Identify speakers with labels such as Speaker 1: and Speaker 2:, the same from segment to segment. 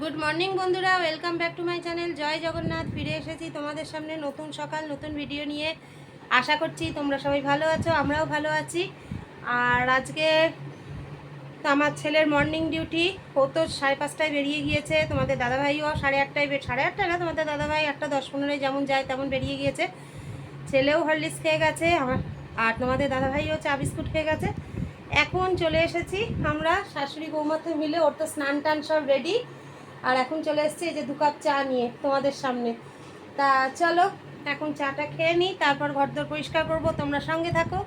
Speaker 1: Good morning বন্ধুরা। Welcome back to my channel জয় জগন্নাথ, ফিরে এসেছি তোমাদের সামনে নতুন সকাল, নতুন ভিডিও নিয়ে। আশা করছি তোমরা সবাই ভালো আছো, আমরাও ভালো আছি। আর আজকে আমার ছেলের মর্নিং ডিউটি ও তো সাড়ে পাঁচটায় বেরিয়ে গিয়েছে। তোমাদের দাদাভাইও সাড়ে আটটায় সাড়ে আটটায় না, তোমাদের দাদাভাই আটটা দশ পনেরোয় যেমন যায় তেমন বেরিয়ে গিয়েছে। ছেলেও হরলিক্স খেয়ে গেছে, আমার আর তোমাদের দাদাভাইও চা বিস্কুট খেয়ে গেছে। এখন চলে এসেছি আমরা শাশুড়ি বৌমাতে মিলে, ওর তো স্নান টান সব রেডি আর এখন চলে এসেছি এই যে দু কাপ চা নিয়ে তোমাদের সামনে। তা চলো, এখন চাটা খেয়ে নিই, তারপর ঘরদোর পরিষ্কার করব, তোমরা সঙ্গে থাকো।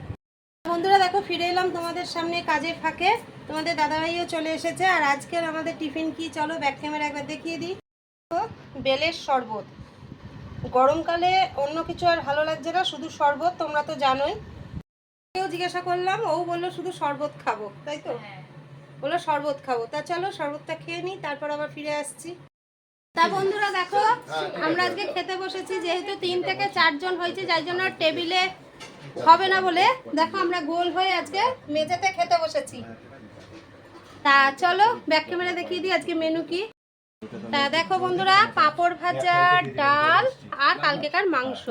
Speaker 1: বন্ধুরা, দেখো, ফিরে এলাম তোমাদের সামনে কাজের ফাঁকে। তোমাদের দাদাভাইও চলে এসেছে, আর আজকের আমাদের টিফিন কি? চলো, ব্যাক ক্যামেরা একবার দেখিয়ে দিই। বেলের শরবত। গরমকালে অন্য কিছু আর ভালো লাগছে না, শুধু শরবত, তোমরা তো জানোই। কেউ জিজ্ঞাসা করলাম, ও বলল শুধু শরবত খাব, তাই তো? বলল শরবত খাব। তা চলো শরবতটা খেয়ে নিই তারপর আবার ফিরে আসছি। তা বন্ধুরা দেখো আমরা আজকে খেতে বসেছি যেহেতু তিন থেকে চারজন হয়েছে যার জন্য টেবিলে হবে না বলে। দেখো আমরা গোল হয়ে আজকে মেঝেতে খেতে বসেছি। তা চলো ব্যাক ক্যামেরা দেখিয়ে দিই আজকে মেনু কি। তা দেখো বন্ধুরা পাঁপড় ভাজা ডাল আর কালকেকার মাংস।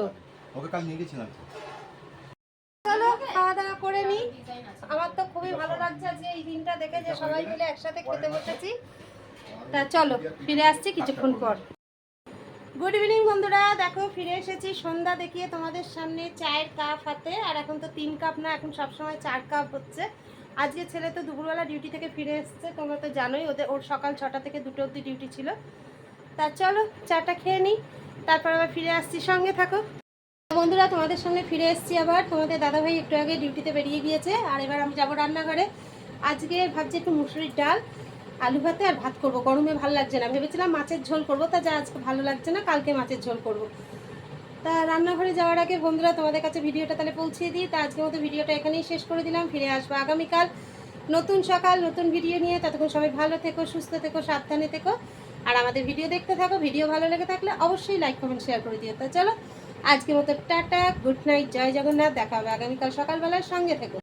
Speaker 2: ওকে কাল নিয়ে গেছিলাম।
Speaker 1: চলো, খাওয়া দাওয়া করে নিই আমার তো খুবই ভালো লাগছে আজকে এই দিনটা দেখে যে সবাই মিলে একসাথে খেতে বসেছি। তা চলো, ফিরে আসছি কিছুক্ষণ পর। গুড ইভিনিং বন্ধুরা, দেখো, ফিরে এসেছি সন্ধ্যা দেখিয়ে তোমাদের সামনে চায়ের কাপ হাতে। আর এখন তো তিন কাপ না, এখন সবসময় চার কাপ হচ্ছে। আজকে ছেলে তো দুপুরবেলা ডিউটি থেকে ফিরে এসছে, তোমরা তো জানোই, ওদের ওর সকাল ছটা থেকে দুটো অবধি ডিউটি ছিল। তা চলো, চাটা খেয়ে নিই তারপর আবার ফিরে আসছি। সঙ্গে থাকো। বন্ধুরা, তোমাদের সামনে ফিরে এসেছি আবার। তোমাদের দাদাভাই একটু আগে ডিউটিতে বেরিয়ে গিয়েছে, আর এবার আমি যাব রান্নাঘরে। আজকে ভাবছি একটু মুসুরির ডাল, আলু ভাতে আর ভাত করব। গরমে ভালো লাগছে না। ভেবেছিলাম মাছের ঝোল করব, তা যা আজকে ভালো লাগছে না, কালকে মাছের ঝোল করব। তা রান্নাঘরে যাওয়ার আগে বন্ধুরা, তোমাদের কাছে ভিডিওটা তাহলে পৌঁছিয়ে দিই। তা আজকের মতো ভিডিওটা এখানেই শেষ করে দিলাম। ফিরে আসব আগামীকাল। নতুন সকাল, নতুন ভিডিও নিয়ে। ততক্ষণ সবাই ভালো থেকো, সুস্থ থেকো, সাবধানে থেকো। আর আমাদের ভিডিও দেখতে থাকো, ভিডিও ভালো লেগে থাকলে অবশ্যই লাইক কমেন্ট শেয়ার করে দিও। তো চলো, আজকের মতো টাটা গুড নাইট জয় জগন্নাথ, দেখা হবে আগামীকাল সকালবেলার সঙ্গে থেকো।